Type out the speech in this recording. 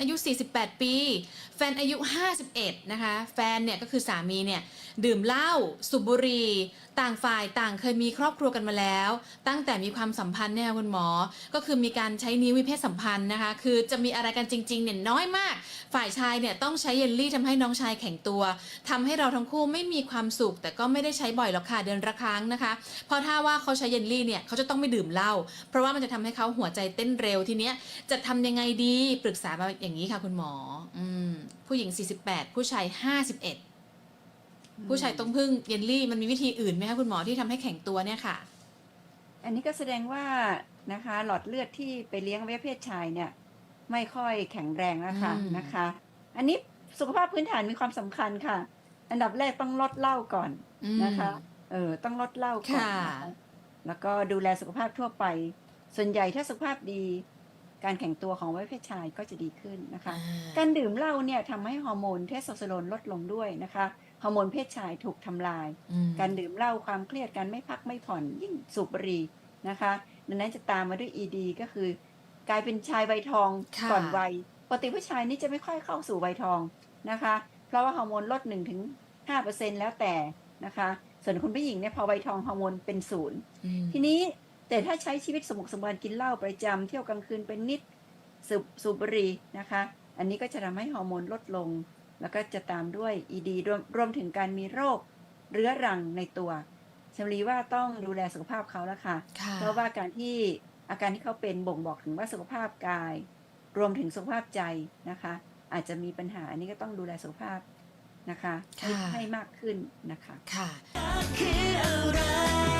อายุ 48 ปี แฟนอายุ 51 นะคะ แฟนเนี่ยก็คือสามีเนี่ยดื่มเหล้าสูบบุหรี่ต่างฝ่ายต่างเคยมีครอบครัวกันมาแล้ว ตั้งแต่มีความสัมพันธ์เนี่ยคุณหมอ ก็คือมีการใช้นิ้ววิเพศสัมพันธ์นะคะ คือจะมีอะไรกันจริงๆเนี่ยน้อยมาก ฝ่ายชายเนี่ยต้องใช้เยลลี่ทำให้น้องชายแข็งตัวทำให้เราทั้งคู่ไม่มีความสุข แต่ก็ไม่ได้ใช้บ่อยหรอกค่ะเดือนละครั้งนะคะ เพราะถ้าว่าเขาใช้เยลลี่เนี่ยเขาจะต้องไม่ดื่มเหล้าเพราะว่ามันจะทำให้เขาหัวใจเต้นเร็วทีเนี้ยจะทำยังไงดีปรึกษามาอย่างนี้ค่ะคุณหมอ อืม ผู้หญิง 48 ผู้ชาย 51 ผู้ชายต้องพึ่งเยลลี่มันมีวิธีอื่นไหมคะคุณหมอที่ทำให้แข็งตัวเนี่ยค่ะ อันนี้ก็แสดงว่านะคะ หลอดเลือดที่ไปเลี้ยงอวัยวะเพศชายเนี่ย ไม่ค่อยแข็งแรงแล้วค่ะอืมนะคะ อันนี้สุขภาพพื้นฐานมีความสำคัญค่ะ อันดับแรกต้องลดเหล้าก่อนอืมนะคะ เออต้องลดเหล้าก่อนค่ะนะคะแล้วก็ดูแลสุขภาพทั่วไป ส่วนใหญ่ถ้าสุขภาพดี การแข็งตัวของอวัยวะเพศชายก็จะดีขึ้นนะคะอ่าการดื่มเหล้าเนี่ยทำให้ฮอร์โมนเทสโทสเตอโรนลดลงด้วยนะคะฮอร์โมนเพศชายถูกทำลายอืมการดื่มเหล้าความเครียดการไม่พักไม่ผ่อนยิ่งสูบบุหรี่นะคะดังนั้นจะตามมาด้วย ED ก็คือกลายเป็นชายวัยทองค่ะก่อนวัยปกติผู้ชายนี่จะไม่ค่อยเข้าสู่วัยทองนะคะ เพราะว่าฮอร์โมนลด1ถึง5%แล้วแต่นะคะ ส่วนคุณผู้หญิงเนี่ยพอวัยทองฮอร์โมนเป็นศูนย์อืมทีนี้ แต่ถ้าใช้ชีวิตสมุกสมบันกินเหล้าประจำเที่ยวกลางคืนเป็นนิดสูบสูบบุหรี่นะคะ อันนี้ก็จะทำให้ฮอร์โมนลดลง แล้วก็จะตามด้วย ED รวมรวมถึงการมีโรคเรื้อรังในตัวชมรีว่าต้องดูแลสุขภาพเขาแล้วค่ะค่ะ เพราะว่าการที่อาการที่เขาเป็นบ่งบอกถึงว่าสุขภาพกาย รวมถึงสุขภาพใจนะคะ อาจจะมีปัญหาอันนี้ก็ต้องดูแลสุขภาพนะคะให้ค่ะให้มากขึ้นนะคะ ค่ะคืออะไร